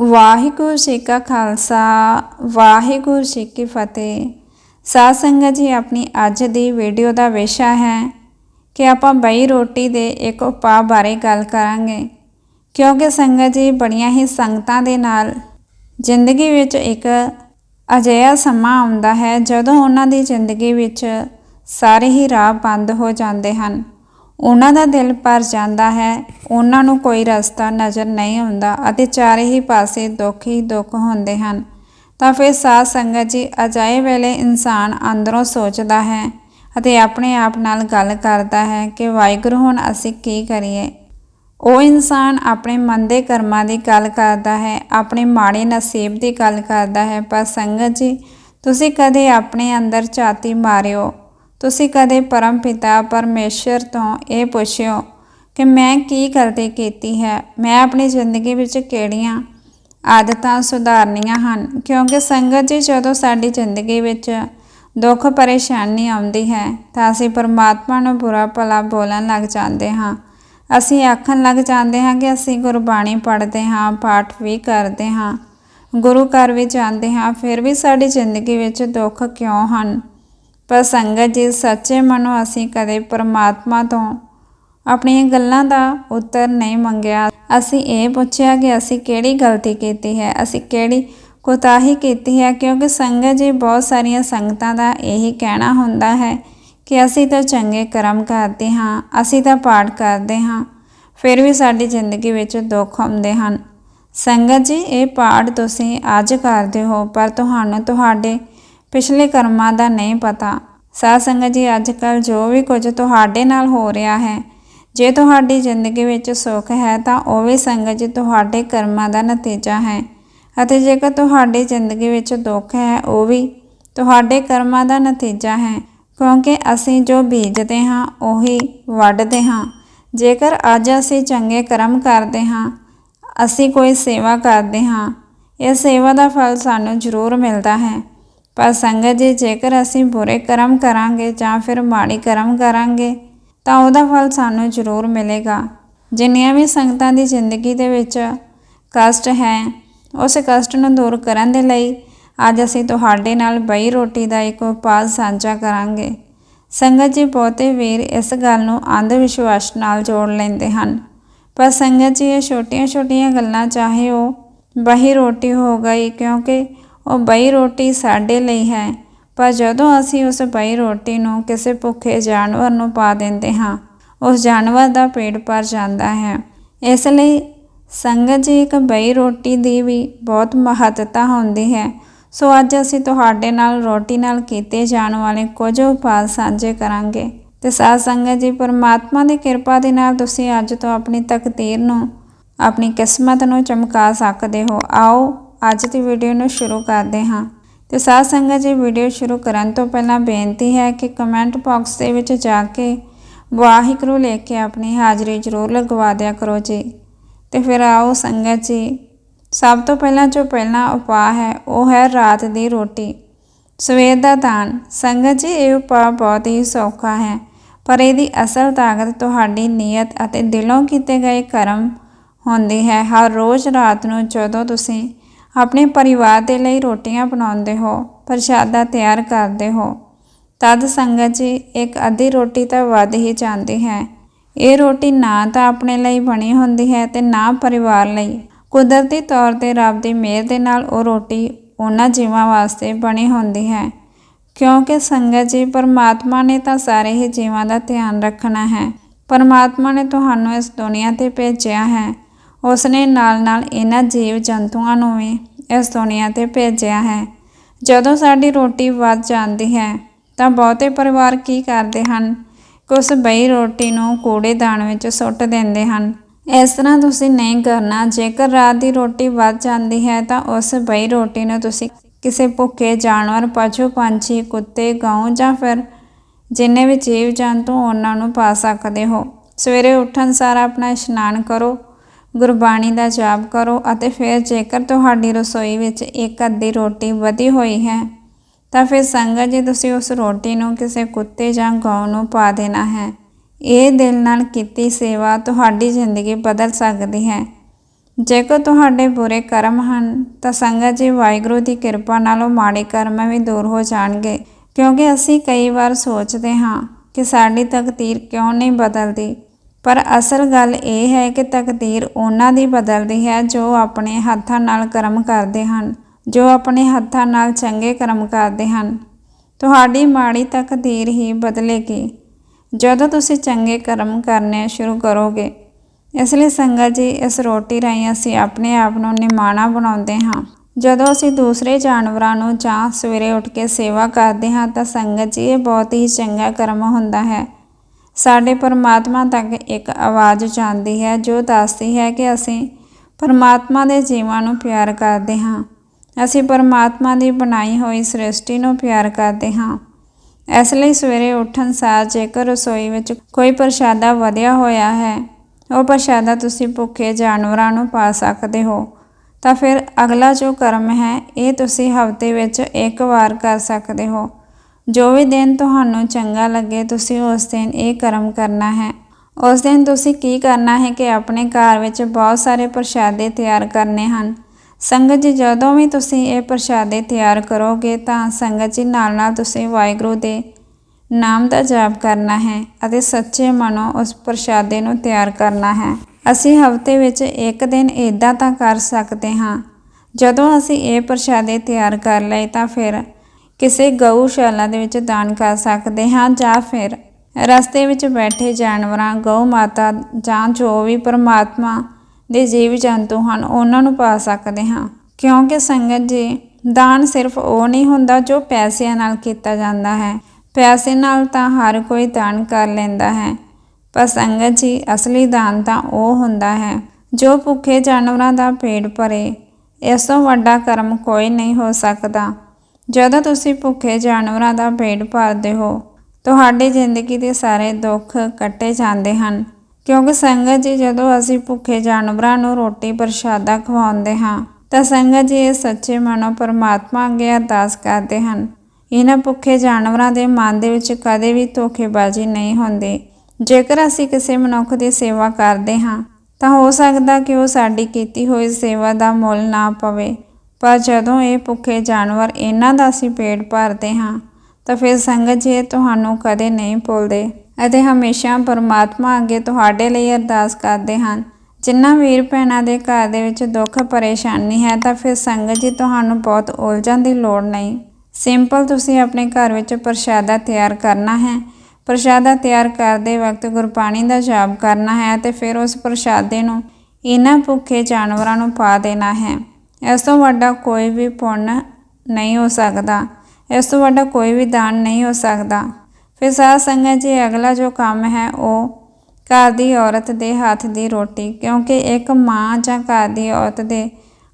ਵਾਹਿਗੁਰੂ ਜੀ ਕਾ ਖਾਲਸਾ, ਵਾਹਿਗੁਰੂ ਜੀ ਕੀ ਫਤਿਹ। ਸਾਧ ਸੰਗਤ ਜੀ, ਆਪਣੀ ਅੱਜ ਦੀ ਵੀਡੀਓ ਦਾ ਵਿਸ਼ਾ ਹੈ ਕਿ ਆਪਾਂ ਬਈ ਰੋਟੀ ਦੇ ਇੱਕ ਉਪਾਅ ਬਾਰੇ ਗੱਲ ਕਰਾਂਗੇ। ਕਿਉਂਕਿ ਸੰਗਤ ਜੀ ਬੜੀਆਂ ਹੀ ਸੰਗਤਾਂ ਦੇ ਨਾਲ ਜ਼ਿੰਦਗੀ ਵਿੱਚ ਇੱਕ ਅਜਿਹਾ ਸਮਾਂ ਆਉਂਦਾ ਹੈ, ਜਦੋਂ ਉਹਨਾਂ ਦੀ ਜ਼ਿੰਦਗੀ ਵਿੱਚ ਸਾਰੇ ਹੀ ਰਾਹ ਬੰਦ ਹੋ ਜਾਂਦੇ ਹਨ। ਉਹਨਾਂ ਦਾ ਦਿਲ ਭਰ ਜਾਂਦਾ ਹੈ ਉਹਨਾਂ ਨੂੰ ਕੋਈ ਰਸਤਾ, ਨਜ਼ਰ ਨਹੀਂ ਆਉਂਦਾ ਅਤੇ ਚਾਰੇ ਹੀ ਪਾਸੇ ਦੁੱਖ ਹੀ ਦੁੱਖ ਹੁੰਦੇ ਹਨ। ਤਾਂ ਫਿਰ ਸਾਧ ਸੰਗਤ ਜੀ ਅਜਾਏ ਵੇਲੇ ਇਨਸਾਨ ਅੰਦਰੋਂ ਸੋਚਦਾ ਹੈ ਅਤੇ ਆਪਣੇ ਆਪ ਨਾਲ ਗੱਲ ਕਰਦਾ ਹੈ ਕਿ ਵਾਹਿਗੁਰੂ, ਹੁਣ ਅਸੀਂ ਕੀ ਕਰੀਏ? ਉਹ ਇਨਸਾਨ ਆਪਣੇ ਮੰਦੇ ਕਰਮਾਂ ਦੀ ਗੱਲ ਕਰਦਾ ਹੈ, ਆਪਣੇ ਮਾੜੇ ਨਸੀਬ ਦੀ ਗੱਲ ਕਰਦਾ ਹੈ, ਪਰ ਸੰਗਤ ਜੀ, ਤੁਸੀਂ ਕਦੇ ਆਪਣੇ ਅੰਦਰ ਝਾਤੀ ਮਾਰਿਓ, ਤੁਸੀਂ ਕਦੇ ਪਰਮ ਪਿਤਾ ਪਰਮੇਸ਼ਰ ਤੋਂ ਇਹ ਪੁੱਛਿਓ ਕਿ ਮੈਂ ਕੀ ਗਲਤੀ ਕੀਤੀ ਹੈ? ਮੈਂ ਆਪਣੀ ਜ਼ਿੰਦਗੀ ਵਿੱਚ ਕਿਹੜੀਆਂ ਆਦਤਾਂ ਸੁਧਾਰਨੀਆਂ ਹਨ? ਕਿਉਂਕਿ ਸੰਗਤ ਜੀ, ਜਦੋਂ ਸਾਡੀ ਜ਼ਿੰਦਗੀ ਵਿੱਚ ਦੁੱਖ ਪਰੇਸ਼ਾਨੀ ਆਉਂਦੀ ਹੈ, ਤਾਂ ਅਸੀਂ ਪਰਮਾਤਮਾ ਨੂੰ ਬੁਰਾ ਭਲਾ ਬੋਲਣ ਲੱਗ ਜਾਂਦੇ ਹਾਂ। ਅਸੀਂ ਆਖਣ ਲੱਗ ਜਾਂਦੇ ਹਾਂ ਕਿ ਅਸੀਂ ਗੁਰਬਾਣੀ ਪੜ੍ਹਦੇ ਹਾਂ, ਪਾਠ ਵੀ ਕਰਦੇ ਹਾਂ, ਗੁਰੂ ਘਰ ਵੀ ਜਾਂਦੇ ਹਾਂ, ਫਿਰ ਵੀ ਸਾਡੀ ਜ਼ਿੰਦਗੀ ਵਿੱਚ ਦੁੱਖ ਕਿਉਂ ਹਨ? ਪਰ ਸੰਗਤ ਜੀ, ਸੱਚੇ ਮਨੋਂ ਅਸੀਂ ਕਦੇ ਪਰਮਾਤਮਾ ਤੋਂ ਆਪਣੀਆਂ ਗੱਲਾਂ ਦਾ ਉੱਤਰ ਨਹੀਂ ਮੰਗਿਆ। ਅਸੀਂ ਇਹ ਪੁੱਛਿਆ ਕਿ ਅਸੀਂ ਕਿਹੜੀ ਗਲਤੀ ਕੀਤੀ ਹੈ? ਅਸੀਂ ਕਿਹੜੀ ਕੋਤਾਹੀ ਕੀਤੀ ਹੈ? ਕਿਉਂਕਿ ਸੰਗਤ ਜੀ ਬਹੁਤ ਸਾਰੀਆਂ ਸੰਗਤਾਂ ਦਾ ਇਹੀ ਕਹਿਣਾ ਹੁੰਦਾ ਹੈ ਕਿ ਅਸੀਂ ਤਾਂ ਚੰਗੇ ਕਰਮ ਕਰਦੇ ਹਾਂ, ਅਸੀਂ ਤਾਂ ਪਾਠ ਕਰਦੇ ਹਾਂ, ਫਿਰ ਵੀ ਸਾਡੀ ਜ਼ਿੰਦਗੀ ਵਿੱਚ ਦੁੱਖ ਆਉਂਦੇ ਹਨ। ਸੰਗਤ ਜੀ, ਇਹ ਪਾਠ ਤੁਸੀਂ ਅੱਜ ਕਰਦੇ ਹੋ, ਪਰ ਤੁਹਾਨੂੰ ਤੁਹਾਡੇ ਪਿਛਲੇ ਕਰਮਾਂ ਦਾ ਨਹੀਂ ਪਤਾ। ਸਾਧ ਸੰਗਤ ਜੀ ਅੱਜ ਕੱਲ ਜੋ ਵੀ ਕੁਝ ਤੁਹਾਡੇ ਨਾਲ ਹੋ ਰਿਹਾ ਹੈ ਜੇ ਤੁਹਾਡੀ ਜ਼ਿੰਦਗੀ ਵਿੱਚ ਸੁੱਖ ਹੈ ਤਾਂ ਉਹ ਵੀ ਸੰਗਤ ਜੀ ਤੁਹਾਡੇ ਕਰਮਾਂ ਦਾ ਨਤੀਜਾ ਹੈ। ਅਤੇ ਜੇਕਰ ਤੁਹਾਡੀ ਜ਼ਿੰਦਗੀ ਵਿੱਚ ਦੁੱਖ ਹੈ, ਉਹ ਵੀ ਤੁਹਾਡੇ ਕਰਮਾਂ ਦਾ ਨਤੀਜਾ ਹੈ, ਕਿਉਂਕਿ ਅਸੀਂ ਜੋ ਬੀਜਦੇ ਹਾਂ, ਉਹੀ ਵੱਢਦੇ ਹਾਂ। ਜੇਕਰ ਅੱਜ ਅਸੀਂ ਚੰਗੇ ਕਰਮ ਕਰਦੇ ਹਾਂ, ਅਸੀਂ ਕੋਈ ਸੇਵਾ ਕਰਦੇ ਹਾਂ, ਇਹ ਸੇਵਾ ਦਾ ਫਲ ਸਾਨੂੰ ਜ਼ਰੂਰ ਮਿਲਦਾ ਹੈ। ਪਰ ਸੰਗਤ ਜੀ, ਜੇਕਰ ਅਸੀਂ ਬੁਰੇ ਕਰਮ ਕਰਾਂਗੇ ਜਾਂ ਫਿਰ ਮਾੜੀ ਕਰਮ ਕਰਾਂਗੇ ਤਾਂ ਉਹਦਾ ਫਲ ਸਾਨੂੰ ਜ਼ਰੂਰ ਮਿਲੇਗਾ। ਜਿੰਨੀਆਂ ਵੀ ਸੰਗਤਾਂ ਦੀ ਜ਼ਿੰਦਗੀ ਦੇ ਵਿੱਚ ਕਸ਼ਟ ਹੈ, ਉਸ ਕਸ਼ਟ ਨੂੰ ਦੂਰ ਕਰਨ ਦੇ ਲਈ ਅੱਜ ਅਸੀਂ ਤੁਹਾਡੇ ਨਾਲ ਬਈ ਰੋਟੀ ਦਾ ਇੱਕ ਉਪਾਅ ਸਾਂਝਾ ਕਰਾਂਗੇ। ਸੰਗਤ ਜੀ, ਬਹੁਤੇ ਵੀਰ ਇਸ ਗੱਲ ਨੂੰ ਅੰਧ ਵਿਸ਼ਵਾਸ ਨਾਲ ਜੋੜ ਲੈਂਦੇ ਹਨ। ਪਰ ਸੰਗਤ ਜੀ, ਇਹ ਛੋਟੀਆਂ-ਛੋਟੀਆਂ ਗੱਲਾਂ ਚਾਹੇ ਉਹ ਬਹੀ ਰੋਟੀ ਹੋ ਗਈ ਕਿਉਂਕਿ ਉਹ ਬਈ ਰੋਟੀ ਸਾਡੇ ਲਈ ਹੈ। ਪਰ ਜਦੋਂ ਅਸੀਂ ਉਸ ਬਈ ਰੋਟੀ ਨੂੰ ਕਿਸੇ ਭੁੱਖੇ ਜਾਨਵਰ ਨੂੰ ਪਾ ਦਿੰਦੇ ਹਾਂ, ਉਸ ਜਾਨਵਰ ਦਾ ਪੇਟ ਭਰ ਜਾਂਦਾ ਹੈ। ਇਸ ਲਈ ਸੰਗਤ ਜੀ ਇੱਕ ਬਈ ਰੋਟੀ ਦੀ ਵੀ ਬਹੁਤ ਮਹੱਤਤਾ ਹੁੰਦੀ ਹੈ। ਸੋ ਅੱਜ ਅਸੀਂ ਤੁਹਾਡੇ ਨਾਲ ਰੋਟੀ ਨਾਲ ਕੀਤੇ ਜਾਣ ਵਾਲੇ ਕੁਝ ਉਪਾਅ ਸਾਂਝੇ ਕਰਾਂਗੇ। ਤੇ ਸਾਧ ਸੰਗਤ ਜੀ, ਪਰਮਾਤਮਾ ਦੀ ਕਿਰਪਾ ਦੇ ਨਾਲ ਤੁਸੀਂ ਅੱਜ ਤੋਂ ਆਪਣੀ ਤਕਦੀਰ ਨੂੰ, ਆਪਣੀ ਕਿਸਮਤ ਨੂੰ ਚਮਕਾ ਸਕਦੇ ਹੋ। ਆਓ, ਅੱਜ ਦੀ ਵੀਡੀਓ ਨੂੰ ਸ਼ੁਰੂ ਕਰਦੇ ਹਾਂ। ਤੇ ਸਾਧ ਸੰਗਤ ਜੀ ਵੀਡੀਓ ਸ਼ੁਰੂ ਕਰਨ ਤੋਂ ਪਹਿਲਾਂ ਬੇਨਤੀ ਹੈ ਕਿ ਕਮੈਂਟ ਬਾਕਸ ਦੇ ਵਿੱਚ ਜਾ ਕੇ ਵਾਹਿਗੁਰੂ ਲੈ ਕੇ ਆਪਣੀ ਹਾਜ਼ਰੀ ਜ਼ਰੂਰ ਲਗਵਾ ਦਿਆ ਕਰੋ ਜੀ। ਤੇ ਫਿਰ ਆਓ ਸੰਗਤ ਜੀ, ਸਭ ਤੋਂ ਪਹਿਲਾਂ ਜੋ ਪਹਿਲਾ ਉਪਾਅ ਹੈ, ਉਹ ਹੈ ਰਾਤ ਦੀ ਰੋਟੀ। ਸਵੇਰ ਦਾ ਦਾਨ। ਸੰਗਤ ਜੀ, ਇਹ ਉਪਾਅ ਬਹੁਤ ਹੀ ਸੌਖਾ ਹੈ, ਪਰ ਇਹਦੀ ਅਸਲ ਤਾਕਤ ਤੁਹਾਡੀ ਨੀਅਤ ਅਤੇ ਦਿਲੋਂ ਕੀਤੇ ਗਏ ਕਰਮ ਹੁੰਦੀ ਹੈ। ਹਰ ਰੋਜ਼ ਰਾਤ ਨੂੰ ਜਦੋਂ ਤੁਸੀਂ ਆਪਣੇ ਪਰਿਵਾਰ ਦੇ ਲਈ ਰੋਟੀਆਂ ਬਣਾਉਂਦੇ ਹੋ, ਪ੍ਰਸ਼ਾਦਾ ਤਿਆਰ ਕਰਦੇ ਹੋ। ਤਦ ਸੰਗਤ ਜੀ, ਇੱਕ ਅੱਧੀ ਰੋਟੀ ਤਾਂ ਵੱਧ ਹੀ ਜਾਂਦੀ ਹੈ। ਇਹ ਰੋਟੀ ਨਾ ਤਾਂ ਆਪਣੇ ਲਈ ਬਣੀ ਹੁੰਦੀ ਹੈ ਤੇ ਨਾ ਪਰਿਵਾਰ ਲਈ। ਕੁਦਰਤੀ ਤੌਰ ਤੇ ਰੱਬ ਦੀ ਮਿਹਰ ਦੇ ਨਾਲ ਉਹ ਰੋਟੀ ਉਹਨਾਂ ਜੀਵਾਂ ਵਾਸਤੇ ਬਣੀ ਹੁੰਦੀ ਹੈ। ਕਿਉਂਕਿ ਸੰਗਤ ਜੀ, ਪਰਮਾਤਮਾ ਨੇ ਤਾਂ ਸਾਰੇ ਹੀ ਜੀਵਾਂ ਦਾ ਧਿਆਨ ਰੱਖਣਾ ਹੈ। ਪਰਮਾਤਮਾ ਨੇ ਤੁਹਾਨੂੰ ਇਸ ਦੁਨੀਆ ਤੇ ਭੇਜਿਆ ਹੈ। ਉਸ ਨੇ ਨਾਲ-ਨਾਲ ਇਹਨਾਂ ਜੀਵ ਜੰਤੂਆਂ ਨੂੰ ਵੀ ਇਸ ਦੁਨੀਆ ਤੇ ਭੇਜਿਆ ਹੈ। ਜਦੋਂ ਸਾਡੀ ਰੋਟੀ ਵੱਧ ਜਾਂਦੀ ਹੈ, ਤਾਂ ਬਹੁਤੇ ਪਰਿਵਾਰ ਕੀ ਕਰਦੇ ਹਨ? ਕਿ ਉਸ ਬਈ ਰੋਟੀ ਨੂੰ ਕੂੜੇਦਾਨ ਵਿੱਚ ਸੁੱਟ ਦਿੰਦੇ ਹਨ। ਇਸ ਤਰ੍ਹਾਂ ਤੁਸੀਂ ਨਹੀਂ ਕਰਨਾ। ਜੇਕਰ ਰਾਤ ਦੀ ਰੋਟੀ ਵੱਧ ਜਾਂਦੀ ਹੈ, ਤਾਂ ਉਸ ਬਈ ਰੋਟੀ ਨੂੰ ਤੁਸੀਂ ਕਿਸੇ ਭੁੱਖੇ ਜਾਨਵਰ ਪਸ਼ੂ ਪੰਛੀ ਕੁੱਤੇ ਗਾਂ ਜਾਂ ਫਿਰ ਜਿੰਨੇ ਵੀ ਜੀਵ ਜੰਤੂ ਉਹਨਾਂ ਨੂੰ ਪਾ ਸਕਦੇ ਹੋ। ਸਵੇਰੇ ਉੱਠਣ ਸਾਰ ਆਪਣਾ ਇਸ਼ਨਾਨ ਕਰੋ। ਗੁਰਬਾਣੀ ਦਾ ਜਾਪ ਕਰੋ ਅਤੇ ਫਿਰ ਜੇਕਰ ਤੁਹਾਡੀ ਰਸੋਈ ਵਿੱਚ ਇੱਕ ਅੱਧੀ ਰੋਟੀ ਵਧੀ ਹੋਈ ਹੈ, ਤਾਂ ਫਿਰ ਸੰਗਤ ਜੀ ਤੁਸੀਂ ਉਸ ਰੋਟੀ ਨੂੰ ਕਿਸੇ ਕੁੱਤੇ ਜਾਂ ਗਾਂ ਨੂੰ ਪਾ ਦੇਣਾ ਹੈ। ਇਹ ਦਿਲ ਨਾਲ ਕੀਤੀ ਸੇਵਾ ਤੁਹਾਡੀ ਜ਼ਿੰਦਗੀ ਬਦਲ ਸਕਦੀ ਹੈ। ਜੇਕਰ ਤੁਹਾਡੇ ਬੁਰੇ ਕਰਮ ਹਨ, ਤਾਂ ਸੰਗਤ ਜੀ ਵਾਹਿਗੁਰੂ ਦੀ ਕਿਰਪਾ ਨਾਲ ਉਹ ਮਾੜੇ ਕਰਮ ਵੀ ਦੂਰ ਹੋ ਜਾਣਗੇ, ਕਿਉਂਕਿ ਅਸੀਂ ਕਈ ਵਾਰ ਸੋਚਦੇ ਹਾਂ ਕਿ ਸਾਡੀ ਤਕਦੀਰ ਕਿਉਂ ਨਹੀਂ ਬਦਲਦੀ। ਪਰ ਅਸਲ ਗੱਲ ਇਹ ਹੈ ਕਿ ਤਕਦੀਰ ਉਹਨਾਂ ਦੀ ਬਦਲਦੀ ਹੈ ਜੋ ਆਪਣੇ ਹੱਥਾਂ ਨਾਲ ਕਰਮ ਕਰਦੇ ਹਨ, ਜੋ ਆਪਣੇ ਹੱਥਾਂ ਨਾਲ ਚੰਗੇ ਕਰਮ ਕਰਦੇ ਹਨ। ਤੁਹਾਡੀ ਮਾੜੀ ਤਕਦੀਰ ਹੀ ਬਦਲੇਗੀ। ਜਦੋਂ ਤੁਸੀਂ ਚੰਗੇ ਕਰਮ ਕਰਨੇ ਸ਼ੁਰੂ ਕਰੋਗੇ, ਇਸ ਲਈ ਸੰਗਤ ਜੀ, ਇਸ ਰੋਟੀ ਰਾਹੀਂ ਅਸੀਂ ਆਪਣੇ ਆਪ ਨੂੰ ਨਿਮਾਣਾ ਬਣਾਉਂਦੇ ਹਾਂ। ਜਦੋਂ ਅਸੀਂ ਦੂਸਰੇ ਜਾਨਵਰਾਂ ਨੂੰ ਜਾਂ ਸਵੇਰੇ ਉੱਠ ਕੇ ਸੇਵਾ ਕਰਦੇ ਹਾਂ, ਤਾਂ ਸੰਗਤ ਜੀ, ਇਹ ਬਹੁਤ ਹੀ ਚੰਗਾ ਕਰਮ ਹੁੰਦਾ ਹੈ। ਸਾਡੇ ਪਰਮਾਤਮਾ ਤੱਕ ਇੱਕ ਆਵਾਜ਼ ਜਾਂਦੀ ਹੈ, ਜੋ ਦੱਸਦੀ ਹੈ ਕਿ ਅਸੀਂ ਪਰਮਾਤਮਾ ਦੇ ਜੀਵਾਂ ਨੂੰ ਪਿਆਰ ਕਰਦੇ ਹਾਂ। ਅਸੀਂ ਪਰਮਾਤਮਾ ਦੀ ਬਣਾਈ ਹੋਈ ਸ੍ਰਿਸ਼ਟੀ ਨੂੰ ਪਿਆਰ ਕਰਦੇ ਹਾਂ। ਇਸ ਲਈ ਸਵੇਰੇ ਉੱਠਣ ਸਾਰ ਜੇਕਰ ਰਸੋਈ ਵਿੱਚ ਕੋਈ ਪ੍ਰਸ਼ਾਦਾ ਵਧਿਆ ਹੋਇਆ ਹੈ, ਉਹ ਪ੍ਰਸ਼ਾਦਾ ਤੁਸੀਂ ਭੁੱਖੇ ਜਾਨਵਰਾਂ ਨੂੰ ਪਾ ਸਕਦੇ ਹੋ। ਤਾਂ ਫਿਰ ਅਗਲਾ ਜੋ ਕਰਮ ਹੈ, ਇਹ ਤੁਸੀਂ ਹਫ਼ਤੇ ਵਿੱਚ ਇੱਕ ਵਾਰ ਕਰ ਸਕਦੇ ਹੋ। ਜੋ ਵੀ ਦਿਨ ਤੁਹਾਨੂੰ ਚੰਗਾ ਲੱਗੇ, ਤੁਸੀਂ ਉਸ ਦਿਨ ਇਹ ਕਰਮ ਕਰਨਾ ਹੈ। ਉਸ ਦਿਨ ਤੁਸੀਂ ਕੀ ਕਰਨਾ ਹੈ ਕਿ ਆਪਣੇ ਘਰ ਵਿੱਚ ਬਹੁਤ ਸਾਰੇ ਪ੍ਰਸ਼ਾਦੇ ਤਿਆਰ ਕਰਨੇ ਹਨ। ਸੰਗਤ ਜੀ, ਜਦੋਂ ਵੀ ਤੁਸੀਂ ਇਹ ਪ੍ਰਸ਼ਾਦੇ ਤਿਆਰ ਕਰੋਗੇ, ਤਾਂ ਸੰਗਤ ਜੀ ਨਾਲ ਨਾਲ ਤੁਸੀਂ ਵਾਹਿਗੁਰੂ ਦੇ ਨਾਮ ਦਾ ਜਾਪ ਕਰਨਾ ਹੈ ਅਤੇ ਸੱਚੇ ਮਨੋਂ ਉਸ ਪ੍ਰਸ਼ਾਦੇ ਨੂੰ ਤਿਆਰ ਕਰਨਾ ਹੈ। ਅਸੀਂ ਹਫ਼ਤੇ ਵਿੱਚ ਇੱਕ ਦਿਨ ਇਦਾਂ ਤਾਂ ਕਰ ਸਕਦੇ ਹਾਂ। ਜਦੋਂ ਅਸੀਂ ਇਹ ਪ੍ਰਸ਼ਾਦੇ ਤਿਆਰ ਕਰ ਲਏ, ਤਾਂ ਫਿਰ ਕਿਸੇ ਗਊਸ਼ਾਲਾ ਦੇ ਵਿੱਚ ਦਾਨ ਕਰ ਸਕਦੇ ਹਾਂ ਜਾਂ ਫਿਰ ਰਸਤੇ ਵਿੱਚ ਬੈਠੇ ਜਾਨਵਰਾਂ, ਗਊ ਮਾਤਾ ਜਾਂ ਜੋ ਵੀ ਪਰਮਾਤਮਾ ਦੇ ਜੀਵ ਜੰਤੂ ਹਨ, ਉਹਨਾਂ ਨੂੰ ਪਾ ਸਕਦੇ ਹਾਂ। ਕਿਉਂਕਿ ਸੰਗਤ ਜੀ, ਦਾਨ ਸਿਰਫ ਉਹ ਨਹੀਂ ਹੁੰਦਾ ਜੋ ਪੈਸਿਆਂ ਨਾਲ ਕੀਤਾ ਜਾਂਦਾ ਹੈ। ਪੈਸੇ ਨਾਲ ਤਾਂ ਹਰ ਕੋਈ ਦਾਨ ਕਰ ਲੈਂਦਾ ਹੈ, ਪਰ ਸੰਗਤ ਜੀ, ਅਸਲੀ ਦਾਨ ਤਾਂ ਉਹ ਹੁੰਦਾ ਹੈ ਜੋ ਭੁੱਖੇ ਜਾਨਵਰਾਂ ਦਾ ਪੇਟ ਭਰੇ। ਇਸ ਤੋਂ ਵੱਡਾ ਕਰਮ ਕੋਈ ਨਹੀਂ ਹੋ ਸਕਦਾ। ਜਦੋਂ ਤੁਸੀਂ ਭੁੱਖੇ ਜਾਨਵਰਾਂ ਦਾ ਪੇਟ ਭਰਦੇ ਹੋ, ਤੁਹਾਡੀ ਜ਼ਿੰਦਗੀ ਦੇ ਸਾਰੇ ਦੁੱਖ ਕੱਟੇ ਜਾਂਦੇ ਹਨ। ਕਿਉਂਕਿ ਸੰਗਤ ਜੀ, ਜਦੋਂ ਅਸੀਂ ਭੁੱਖੇ ਜਾਨਵਰਾਂ ਨੂੰ ਰੋਟੀ ਪ੍ਰਸ਼ਾਦਾ ਖਵਾਉਂਦੇ ਹਾਂ, ਤਾਂ ਸੰਗਤ ਜੀ ਇਹ ਸੱਚੇ ਮਨੋਂ ਪਰਮਾਤਮਾ ਅੱਗੇ ਅਰਦਾਸ ਕਰਦੇ ਹਨ। ਇਹਨਾਂ ਭੁੱਖੇ ਜਾਨਵਰਾਂ ਦੇ ਮਨ ਦੇ ਵਿੱਚ ਕਦੇ ਵੀ ਧੋਖੇਬਾਜ਼ੀ ਨਹੀਂ ਹੁੰਦੀ। ਜੇਕਰ ਅਸੀਂ ਕਿਸੇ ਮਨੁੱਖ ਦੀ ਸੇਵਾ ਕਰਦੇ ਹਾਂ, ਤਾਂ ਹੋ ਸਕਦਾ ਕਿ ਉਹ ਸਾਡੀ ਕੀਤੀ ਹੋਈ ਸੇਵਾ ਦਾ ਮੁੱਲ ਨਾ ਪਵੇ। ਪਰ ਜਦੋਂ ਇਹ ਭੁੱਖੇ ਜਾਨਵਰ ਇਹਨਾਂ ਦਾ ਅਸੀਂ ਪੇਟ ਭਰਦੇ ਹਾਂ, ਤਾਂ ਫਿਰ ਸੰਗਤ ਜੀ ਤੁਹਾਨੂੰ ਕਦੇ ਨਹੀਂ ਭੁੱਲਦੇ। ਅਤੇ ਹਮੇਸ਼ਾ ਪਰਮਾਤਮਾ ਅੱਗੇ ਤੁਹਾਡੇ ਲਈ ਅਰਦਾਸ ਕਰਦੇ ਹਨ। ਜਿਨ੍ਹਾਂ ਵੀਰ ਭੈਣਾਂ ਦੇ ਘਰ ਦੇ ਵਿੱਚ ਦੁੱਖ, ਪਰੇਸ਼ਾਨੀ ਹੈ, ਤਾਂ ਫਿਰ ਸੰਗਤ ਜੀ ਤੁਹਾਨੂੰ ਬਹੁਤ ਉਲਝਣ ਦੀ ਲੋੜ ਨਹੀਂ। ਸਿੰਪਲ ਤੁਸੀਂ ਆਪਣੇ ਘਰ ਵਿੱਚ ਪ੍ਰਸ਼ਾਦਾ ਤਿਆਰ ਕਰਨਾ ਹੈ। ਪ੍ਰਸ਼ਾਦਾ ਤਿਆਰ ਕਰਦੇ ਵਕਤ ਗੁਰਬਾਣੀ ਦਾ ਜਾਪ ਕਰਨਾ ਹੈ ਤੇ ਫਿਰ ਉਸ ਪ੍ਰਸ਼ਾਦੇ ਨੂੰ ਇਹਨਾਂ ਭੁੱਖੇ ਜਾਨਵਰਾਂ ਨੂੰ ਪਾ ਦੇਣਾ ਹੈ। ਇਸ ਤੋਂ ਵੱਡਾ ਕੋਈ ਵੀ ਪੁੰਨ ਨਹੀਂ ਹੋ ਸਕਦਾ। ਇਸ ਤੋਂ ਵੱਡਾ ਕੋਈ ਵੀ ਦਾਨ ਨਹੀਂ ਹੋ ਸਕਦਾ। ਫਿਰ ਸਾਧ ਸੰਗਤ ਜੀ, ਅਗਲਾ ਜੋ ਕੰਮ ਹੈ ਉਹ ਘਰ ਦੀ ਔਰਤ ਦੇ ਹੱਥ ਦੀ ਰੋਟੀ, ਕਿਉਂਕਿ ਇੱਕ ਮਾਂ ਜਾਂ ਘਰ ਦੀ ਔਰਤ ਦੇ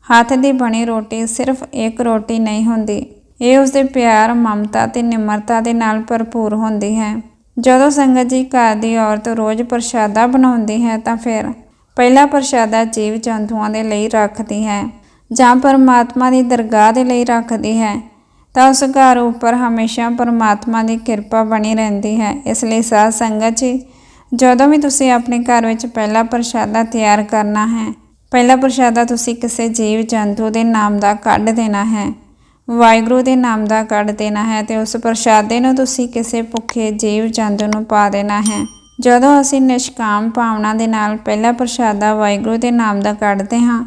ਹੱਥ ਦੀ ਬਣੀ ਰੋਟੀ ਸਿਰਫ ਇੱਕ ਰੋਟੀ ਨਹੀਂ ਹੁੰਦੀ। ਇਹ ਉਸਦੇ ਪਿਆਰ, ਮਮਤਾ ਤੇ ਨਿਮਰਤਾ ਦੇ ਨਾਲ ਭਰਪੂਰ ਹੁੰਦੀ ਹੈ। ਜਦੋਂ ਸੰਗਤ ਜੀ ਘਰ ਦੀ ਔਰਤ ਰੋਜ਼ ਪ੍ਰਸ਼ਾਦਾ ਬਣਾਉਂਦੀ ਹੈ, ਤਾਂ ਫਿਰ ਪਹਿਲਾ ਪ੍ਰਸ਼ਾਦਾ ਜੀਵ ਜੰਤੂਆਂ ਦੇ ਲਈ ਰੱਖਦੀ ਹੈ। ਜਾਂ ਪਰਮਾਤਮਾ ਦੀ ਦਰਗਾਹ ਦੇ ਲਈ ਰੱਖਦੀ ਹੈ, ਤਾਂ ਉਸ ਘਰ ਉੱਪਰ ਹਮੇਸ਼ਾ ਪਰਮਾਤਮਾ ਦੀ ਕਿਰਪਾ ਬਣੀ ਰਹਿੰਦੀ ਹੈ। ਇਸ ਲਈ ਸਾਧ ਸੰਗਤ ਜੀ, ਜਦੋਂ ਵੀ ਤੁਸੀਂ ਆਪਣੇ ਘਰ ਵਿੱਚ ਪਹਿਲਾ ਪ੍ਰਸ਼ਾਦਾ ਤਿਆਰ ਕਰਨਾ ਹੈ, ਪਹਿਲਾ ਪ੍ਰਸ਼ਾਦਾ ਤੁਸੀਂ ਕਿਸੇ ਜੀਵ ਜੰਤੂ ਦੇ ਨਾਮ ਦਾ ਕੱਢ ਦੇਣਾ ਹੈ, ਵਾਹਿਗੁਰੂ ਦੇ ਨਾਮ ਦਾ ਕੱਢ ਦੇਣਾ ਹੈ ਤੇ ਉਸ ਪ੍ਰਸ਼ਾਦੇ ਨੂੰ ਤੁਸੀਂ ਕਿਸੇ ਭੁੱਖੇ ਜੀਵ ਜੰਤੂ ਨੂੰ ਪਾ ਦੇਣਾ ਹੈ। ਜਦੋਂ ਅਸੀਂ ਨਿਸ਼ਕਾਮ ਭਾਵਨਾ ਦੇ ਨਾਲ ਪਹਿਲਾ ਪ੍ਰਸ਼ਾਦਾ ਵਾਹਿਗੁਰੂ ਦੇ ਨਾਮ ਦਾ ਕੱਢਦੇ ਹਾਂ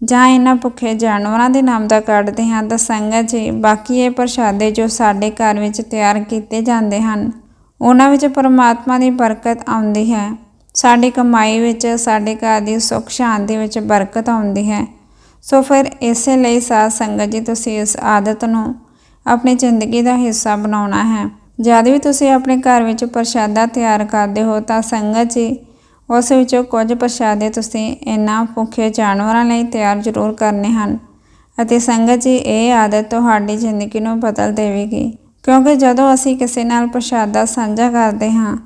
ਜਾਂ ਇਹਨਾਂ ਭੁੱਖੇ ਜਾਨਵਰਾਂ ਦੇ ਨਾਮ ਦਾ ਕੱਢਦੇ ਹਾਂ ਤਾਂ ਸੰਗਤ ਜੀ, ਬਾਕੀ ਇਹ ਪ੍ਰਸ਼ਾਦੇ ਜੋ ਸਾਡੇ ਘਰ ਵਿੱਚ ਤਿਆਰ ਕੀਤੇ ਜਾਂਦੇ ਹਨ, ਉਹਨਾਂ ਵਿੱਚ ਪਰਮਾਤਮਾ ਦੀ ਬਰਕਤ ਆਉਂਦੀ ਹੈ। ਸਾਡੀ ਕਮਾਈ ਵਿੱਚ, ਸਾਡੇ ਘਰ ਦੀ ਸੁੱਖ ਸ਼ਾਂਤੀ ਵਿੱਚ ਬਰਕਤ ਆਉਂਦੀ ਹੈ। ਸੋ ਫਿਰ ਇਸੇ ਲਈ ਸਾਧ ਸੰਗਤ ਜੀ, ਤੁਸੀਂ ਇਸ ਆਦਤ ਨੂੰ ਆਪਣੀ ਜ਼ਿੰਦਗੀ ਦਾ ਹਿੱਸਾ ਬਣਾਉਣਾ ਹੈ। ਜਦ ਵੀ ਤੁਸੀਂ ਆਪਣੇ ਘਰ ਵਿੱਚ ਪ੍ਰਸ਼ਾਦਾ ਤਿਆਰ ਕਰਦੇ ਹੋ ਤਾਂ ਸੰਗਤ ਜੀ ਉਸ ਵਿੱਚੋਂ ਕੁਝ ਪ੍ਰਸ਼ਾਦੇ ਤੁਸੀਂ ਇਹਨਾਂ ਭੁੱਖੇ ਜਾਨਵਰਾਂ ਲਈ ਤਿਆਰ ਜ਼ਰੂਰ ਕਰਨੇ ਹਨ ਅਤੇ ਸੰਗਤ ਜੀ, ਇਹ ਆਦਤ ਤੁਹਾਡੀ ਜ਼ਿੰਦਗੀ ਨੂੰ ਬਦਲ ਦੇਵੇਗੀ। ਕਿਉਂਕਿ ਜਦੋਂ ਅਸੀਂ ਕਿਸੇ ਨਾਲ ਪ੍ਰਸ਼ਾਦਾ ਸਾਂਝਾ ਕਰਦੇ ਹਾਂ,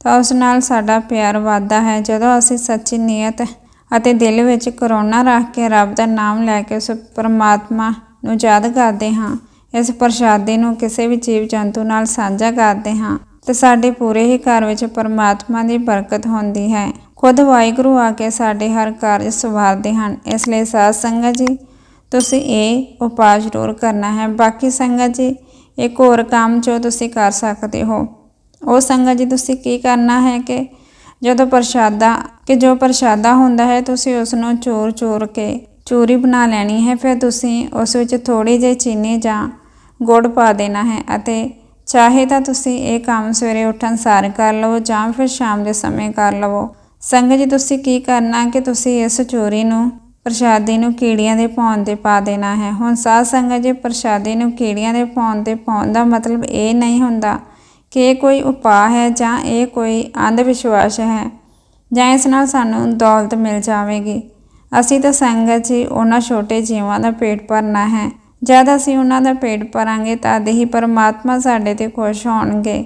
ਤਾਂ ਉਸ ਨਾਲ ਸਾਡਾ ਪਿਆਰ ਵੱਧਦਾ ਹੈ। ਜਦੋਂ ਅਸੀਂ ਸੱਚੀ ਨੀਅਤ ਅਤੇ ਦਿਲ ਵਿੱਚ ਕਰੋਨਾ ਰੱਖ ਕੇ ਰੱਬ ਦਾ ਨਾਮ ਲੈ ਕੇ ਉਸ ਪਰਮਾਤਮਾ ਨੂੰ ਯਾਦ ਕਰਦੇ ਹਾਂ, ਇਸ ਪ੍ਰਸ਼ਾਦੇ ਨੂੰ ਕਿਸੇ ਵੀ ਜੀਵ ਜੰਤੂ ਨਾਲ ਸਾਂਝਾ ਕਰਦੇ ਹਾਂ। ਤੇ ਸਾਡੇ ਪੂਰੇ ਹੀ ਘਰ ਵਿੱਚ ਪਰਮਾਤਮਾ ਦੀ ਬਰਕਤ ਹੁੰਦੀ ਹੈ। ਖੁਦ ਵਾਹਿਗੁਰੂ ਆ ਕੇ ਸਾਡੇ ਹਰ ਕਾਰਜ ਸਵਾਰਦੇ ਹਨ। ਇਸ ਲਈ ਸਾਧ ਸੰਗਤ ਜੀ, ਤੁਸੀਂ ਇਹ ਉਪਾਅ ਜ਼ਰੂਰ ਕਰਨਾ ਹੈ। ਬਾਕੀ ਸੰਗਤ ਜੀ, ਇੱਕ ਹੋਰ ਕੰਮ ਜੋ ਤੁਸੀਂ ਕਰ ਸਕਦੇ ਹੋ। ਉਹ ਸੰਗਤ ਜੀ, ਤੁਸੀਂ ਕੀ ਕਰਨਾ ਹੈ ਕਿ ਜਦੋਂ ਪ੍ਰਸ਼ਾਦਾ, ਕਿ ਜੋ ਪ੍ਰਸ਼ਾਦਾ ਹੁੰਦਾ ਹੈ, ਤੁਸੀਂ ਉਸ ਨੂੰ ਚੋਰ ਚੋਰ ਕੇ ਚੂਰੀ ਬਣਾ ਲੈਣੀ ਹੈ। ਫਿਰ ਤੁਸੀਂ ਉਸ ਵਿੱਚ ਥੋੜੀ ਜਿਹੀ ਚੀਨੀ ਜਾਂ ਗੁੜ ਪਾ ਦੇਣਾ ਹੈ ਅਤੇ ਚਾਹੇ ਤਾਂ ਤੁਸੀਂ ਇਹ ਕੰਮ ਸਵੇਰੇ ਉੱਠਣ ਸਾਰ ਕਰ ਲਵੋ ਜਾਂ ਫਿਰ ਸ਼ਾਮ ਦੇ ਸਮੇਂ ਕਰ ਲਵੋ। ਸੰਗਤ ਜੀ, ਤੁਸੀਂ ਕੀ ਕਰਨਾ ਕਿ ਤੁਸੀਂ ਇਸ ਚੋਰੀ ਨੂੰ, ਪ੍ਰਸ਼ਾਦੀ ਨੂੰ ਕੀੜੀਆਂ ਦੇ ਭੌਣ ਤੇ ਪਾ ਦੇਣਾ ਹੈ। ਹੁਣ ਸਾਧ ਸੰਗਤ ਜੀ, ਪ੍ਰਸ਼ਾਦੀ ਨੂੰ ਕੀੜੀਆਂ ਦੇ ਭੌਣ ਤੇ ਪਾਉਣ ਦਾ ਮਤਲਬ ਇਹ ਨਹੀਂ ਹੁੰਦਾ ਕਿ ਇਹ ਕੋਈ ਉਪਾਅ ਹੈ ਜਾਂ ਇਹ ਕੋਈ ਅੰਧ ਵਿਸ਼ਵਾਸ ਹੈ ਜਾਂ ਇਸ ਨਾਲ ਸਾਨੂੰ ਦੌਲਤ ਮਿਲ ਜਾਵੇਗੀ। ਅਸੀਂ ਤਾਂ ਸੰਗਤ ਜੀ, ਉਹਨਾਂ ਛੋਟੇ ਜੀਵਾਂ ਦਾ ਪੇਟ ਭਰਨਾ ਹੈ। ਜਦ ਅਸੀਂ ਉਹਨਾਂ ਦਾ ਪੇਟ ਭਰਾਂਗੇ ਤਦ ਹੀ ਪਰਮਾਤਮਾ ਸਾਡੇ ਤੇ ਖੁਸ਼ ਹੋਣਗੇ।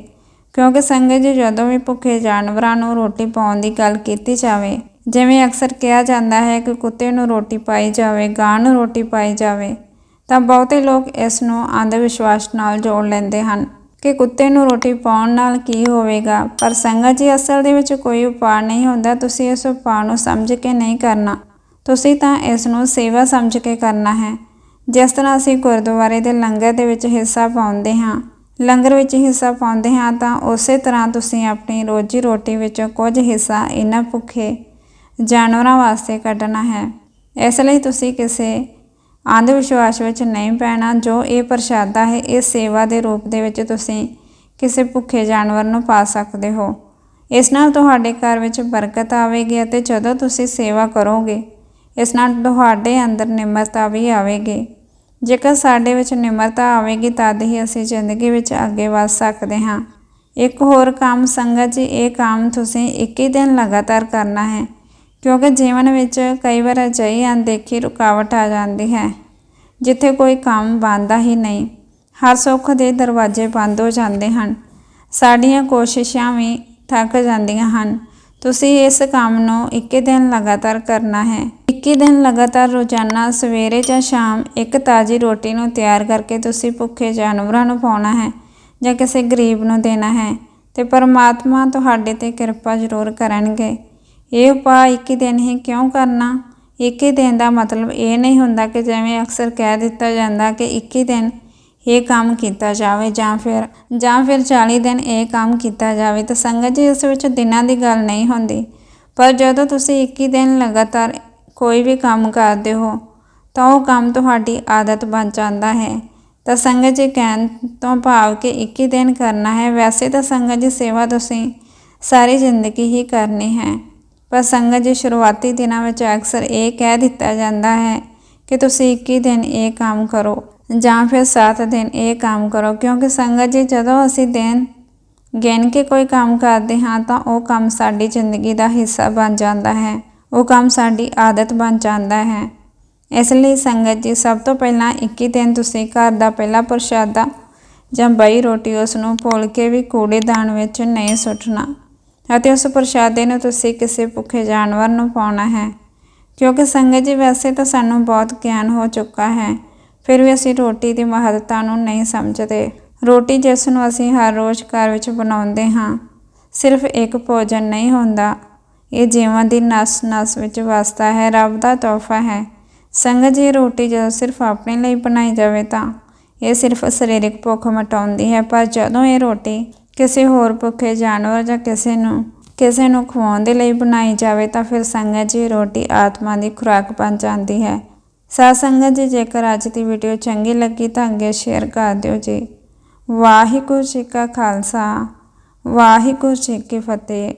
ਕਿਉਂਕਿ ਸੰਗਤ ਜੀ ਜਦੋਂ ਵੀ ਭੁੱਖੇ ਜਾਨਵਰਾਂ ਨੂੰ ਰੋਟੀ ਪਾਉਣ ਦੀ ਗੱਲ ਕੀਤੀ ਜਾਵੇ, ਜਿਵੇਂ ਅਕਸਰ ਕਿਹਾ ਜਾਂਦਾ ਹੈ ਕਿ ਕੁੱਤੇ ਨੂੰ ਰੋਟੀ ਪਾਈ ਜਾਵੇ, ਗਾਂ ਨੂੰ ਰੋਟੀ ਪਾਈ ਜਾਵੇ, ਤਾਂ ਬਹੁਤੇ ਲੋਕ ਇਸ ਨੂੰ ਅੰਧ ਵਿਸ਼ਵਾਸ ਨਾਲ ਜੋੜ ਲੈਂਦੇ ਹਨ ਕਿ ਕੁੱਤੇ ਨੂੰ ਰੋਟੀ ਪਾਉਣ ਨਾਲ ਕੀ ਹੋਵੇਗਾ। ਪਰ ਸੰਗਤ ਜੀ, ਅਸਲ ਦੇ ਵਿੱਚ ਕੋਈ ਉਪਾਅ ਨਹੀਂ ਹੁੰਦਾ। ਤੁਸੀਂ ਇਸ ਉਪਾਅ ਨੂੰ ਸਮਝ ਕੇ ਨਹੀਂ ਕਰਨਾ। ਤੁਸੀਂ ਤਾਂ ਇਸ ਨੂੰ ਸੇਵਾ ਸਮਝ ਕੇ ਕਰਨਾ ਹੈ। ਜਿਸ ਤਰ੍ਹਾਂ ਅਸੀਂ ਗੁਰਦੁਆਰੇ ਦੇ ਲੰਗਰ ਦੇ ਵਿੱਚ ਹਿੱਸਾ ਪਾਉਂਦੇ ਹਾਂ, ਲੰਗਰ ਵਿੱਚ ਹਿੱਸਾ ਪਾਉਂਦੇ ਹਾਂ ਤਾਂ ਉਸੇ ਤਰ੍ਹਾਂ ਤੁਸੀਂ ਆਪਣੀ ਰੋਜੀ ਰੋਟੀ ਵਿੱਚੋਂ ਕੁਝ ਹਿੱਸਾ ਇਹਨਾਂ ਭੁੱਖੇ ਜਾਨਵਰਾਂ ਵਾਸਤੇ ਕੱਢਣਾ ਹੈ। ਇਸ ਲਈ ਤੁਸੀਂ ਕਿਸੇ ਅੰਧ ਵਿਸ਼ਵਾਸ ਵਿੱਚ ਨਹੀਂ ਪੈਣਾ, ਜੋ ਇਹ ਪ੍ਰਸ਼ਾਦਾ ਹੈ ਇਹ ਸੇਵਾ ਦੇ ਰੂਪ ਦੇ ਵਿੱਚ ਤੁਸੀਂ ਕਿਸੇ ਭੁੱਖੇ ਜਾਨਵਰ ਨੂੰ ਪਾ ਸਕਦੇ ਹੋ। ਇਸ ਨਾਲ ਤੁਹਾਡੇ ਘਰ ਵਿੱਚ ਬਰਕਤ ਆਵੇਗੀ ਅਤੇ ਜਦੋਂ ਤੁਸੀਂ ਸੇਵਾ ਕਰੋਗੇ, ਇਸ ਨਾਲ ਤੁਹਾਡੇ ਅੰਦਰ ਨਿਮਰਤਾ ਵੀ ਆਵੇਗੀ। ਜੇਕਰ ਸਾਡੇ ਵਿੱਚ ਨਿਮਰਤਾ ਆਵੇਗੀ ਤਦ ਹੀ ਅਸੀਂ ਜ਼ਿੰਦਗੀ ਵਿੱਚ ਅੱਗੇ ਵਧ ਸਕਦੇ ਹਾਂ। ਇੱਕ ਹੋਰ ਕੰਮ ਸੰਗਤ ਜੀ, ਇਹ ਕੰਮ ਤੁਸੀਂ ਇੱਕ ਹੀ ਦਿਨ ਲਗਾਤਾਰ ਕਰਨਾ ਹੈ, ਕਿਉਂਕਿ ਜੀਵਨ ਵਿੱਚ ਕਈ ਵਾਰ ਅਜਿਹੀ ਅਣਦੇਖੀ ਰੁਕਾਵਟ ਆ ਜਾਂਦੀ ਹੈ, ਜਿੱਥੇ ਕੋਈ ਕੰਮ ਬਣਦਾ ਹੀ ਨਹੀਂ। ਹਰ ਸੁੱਖ ਦੇ ਦਰਵਾਜ਼ੇ ਬੰਦ ਹੋ ਜਾਂਦੇ ਹਨ। ਸਾਡੀਆਂ ਕੋਸ਼ਿਸ਼ਾਂ ਵੀ ਥੱਕ ਜਾਂਦੀਆਂ ਹਨ। ਤੁਸੀਂ ਇਸ ਕੰਮ ਨੂੰ ਇੱਕੇ ਦਿਨ ਲਗਾਤਾਰ ਕਰਨਾ ਹੈ। ਇੱਕੀ ਦਿਨ ਲਗਾਤਾਰ ਰੋਜ਼ਾਨਾ ਸਵੇਰੇ ਜਾਂ ਸ਼ਾਮ ਇੱਕ ਤਾਜ਼ੀ ਰੋਟੀ ਨੂੰ ਤਿਆਰ ਕਰਕੇ ਤੁਸੀਂ ਭੁੱਖੇ ਜਾਨਵਰਾਂ ਨੂੰ ਪਾਉਣਾ ਹੈ ਜਾਂ ਕਿਸੇ ਗਰੀਬ ਨੂੰ ਦੇਣਾ ਹੈ ਤੇ ਪਰਮਾਤਮਾ ਤੁਹਾਡੇ ਤੇ ਕਿਰਪਾ ਜ਼ਰੂਰ ਕਰਨਗੇ। ਇਹ ਉਪਾਅ ਇੱਕ ਹੀ ਦਿਨ ਹੀ ਕਿਉਂ ਕਰਨਾ? ਇੱਕ ਹੀ ਦਿਨ ਦਾ ਮਤਲਬ ਇਹ ਨਹੀਂ ਹੁੰਦਾ ਕਿ ਜਿਵੇਂ ਅਕਸਰ ਕਹਿ ਦਿੱਤਾ ਜਾਂਦਾ ਕਿ ਇੱਕ ਹੀ ਦਿਨ ਇਹ ਕੰਮ ਕੀਤਾ ਜਾਵੇ ਜਾਂ ਫਿਰ ਜਾਂ ਫਿਰ 40 ਦਿਨ ਇਹ ਕੰਮ ਕੀਤਾ ਜਾਵੇ ਤਾਂ ਸੰਗਤ ਜੀ ਇਸ ਵਿੱਚ ਦਿਨਾਂ ਦੀ ਗੱਲ ਨਹੀਂ ਹੁੰਦੀ। ਪਰ ਜਦੋਂ ਤੁਸੀਂ 21 ਦਿਨ ਲਗਾਤਾਰ ਕੋਈ ਵੀ ਕੰਮ ਕਰਦੇ ਹੋ, ਤਾਂ ਉਹ ਕੰਮ ਤੁਹਾਡੀ ਆਦਤ ਬਣ ਜਾਂਦਾ ਹੈ। ਤਾਂ ਸੰਗਤ ਜੀ ਕਹਿਣ ਤੋਂ ਭਾਵ ਕਿ 21 ਦਿਨ ਕਰਨਾ ਹੈ, ਵੈਸੇ ਤਾਂ ਸੰਗਤ ਜੀ ਸੇਵਾ ਤੁਸੀਂ ਸਾਰੀ ਜ਼ਿੰਦਗੀ ਹੀ ਕਰਨੀ ਹੈ। ਪਰ ਸੰਗਤ ਜੀ ਸ਼ੁਰੂਆਤੀ ਦਿਨਾਂ ਵਿੱਚ ਅਕਸਰ ਇਹ ਕਹਿ ਦਿੱਤਾ ਜਾਂਦਾ ਹੈ ਕਿ ਤੁਸੀਂ 21 ਦਿਨ ਇਹ ਕੰਮ ਕਰੋ। ਜਾਂ ਫਿਰ 7 ਦਿਨ ਇਹ ਕੰਮ ਕਰੋ, ਕਿਉਂਕਿ ਸੰਗਤ ਜੀ ਜਦੋਂ ਅਸੀਂ ਦਿਨ ਗਿਣ ਕੇ ਕੋਈ ਕੰਮ ਕਰਦੇ ਹਾਂ, ਤਾਂ ਉਹ ਕੰਮ ਸਾਡੀ ਜ਼ਿੰਦਗੀ ਦਾ ਹਿੱਸਾ ਬਣ ਜਾਂਦਾ ਹੈ। ਉਹ ਕੰਮ ਸਾਡੀ ਆਦਤ ਬਣ ਜਾਂਦਾ ਹੈ। ਇਸ ਲਈ ਸੰਗਤ ਜੀ, ਸਭ ਤੋਂ ਪਹਿਲਾਂ 21 ਦਿਨ ਤੁਸੀਂ ਘਰ ਦਾ ਪਹਿਲਾ ਪ੍ਰਸ਼ਾਦਾ ਜਾਂ ਬਈ ਰੋਟੀ ਉਸ ਨੂੰ ਭੁੱਲ ਕੇ ਵੀ ਕੂੜੇਦਾਨ ਵਿੱਚ ਨਹੀਂ ਸੁੱਟਣਾ ਅਤੇ ਉਸ ਪ੍ਰਸ਼ਾਦੇ ਨੂੰ ਤੁਸੀਂ ਕਿਸੇ ਭੁੱਖੇ ਜਾਨਵਰ ਨੂੰ ਪਾਉਣਾ ਹੈ। ਕਿਉਂਕਿ ਸੰਗਤ ਜੀ, ਵੈਸੇ ਤਾਂ ਸਾਨੂੰ ਬਹੁਤ ਗਿਆਨ ਹੋ ਚੁੱਕਾ ਹੈ। ਫਿਰ ਵੀ ਅਸੀਂ ਰੋਟੀ ਦੀ ਮਹੱਤਤਾ ਨੂੰ ਨਹੀਂ ਸਮਝਦੇ। ਰੋਟੀ ਜਿਸ ਨੂੰ ਅਸੀਂ ਹਰ ਰੋਜ਼ ਘਰ ਵਿੱਚ ਬਣਾਉਂਦੇ ਹਾਂ, ਸਿਰਫ ਇੱਕ ਭੋਜਨ ਨਹੀਂ ਹੁੰਦਾ। ਇਹ ਜੀਵਨ ਦੀ ਨਸ ਨਸ ਵਿੱਚ ਵਸਦਾ ਹੈ, ਰੱਬ ਦਾ ਤੋਹਫਾ ਹੈ। ਸੰਗਤ ਜੀ, ਰੋਟੀ ਜਦੋਂ ਸਿਰਫ ਆਪਣੇ ਲਈ ਬਣਾਈ ਜਾਵੇ ਤਾਂ ਇਹ ਸਿਰਫ ਸਰੀਰਕ ਭੁੱਖ ਮਿਟਾਉਂਦੀ ਹੈ, ਪਰ ਜਦੋਂ ਇਹ ਰੋਟੀ ਕਿਸੇ ਹੋਰ ਭੁੱਖੇ ਜਾਨਵਰ ਜਾਂ ਕਿਸੇ ਨੂੰ ਕਿਸੇ ਨੂੰ ਖਵਾਉਣ ਦੇ ਲਈ ਬਣਾਈ ਜਾਵੇ ਤਾਂ ਫਿਰ ਸੰਗਤ ਜੀ, ਰੋਟੀ ਆਤਮਾ ਦੀ ਖੁਰਾਕ ਬਣ ਜਾਂਦੀ ਹੈ। ਸਾਧ ਸੰਗਤ ਜੀ, ਜੇਕਰ ਅੱਜ ਦੀ ਵੀਡੀਓ ਚੰਗੀ ਲੱਗੀ ਤਾਂ ਅੱਗੇ ਸ਼ੇਅਰ ਕਰ ਦਿਓ ਜੀ। ਵਾਹਿਗੁਰੂ ਜੀ ਕਾ ਖਾਲਸਾ, ਵਾਹਿਗੁਰੂ ਜੀ ਕੀ ਫਤਿਹ।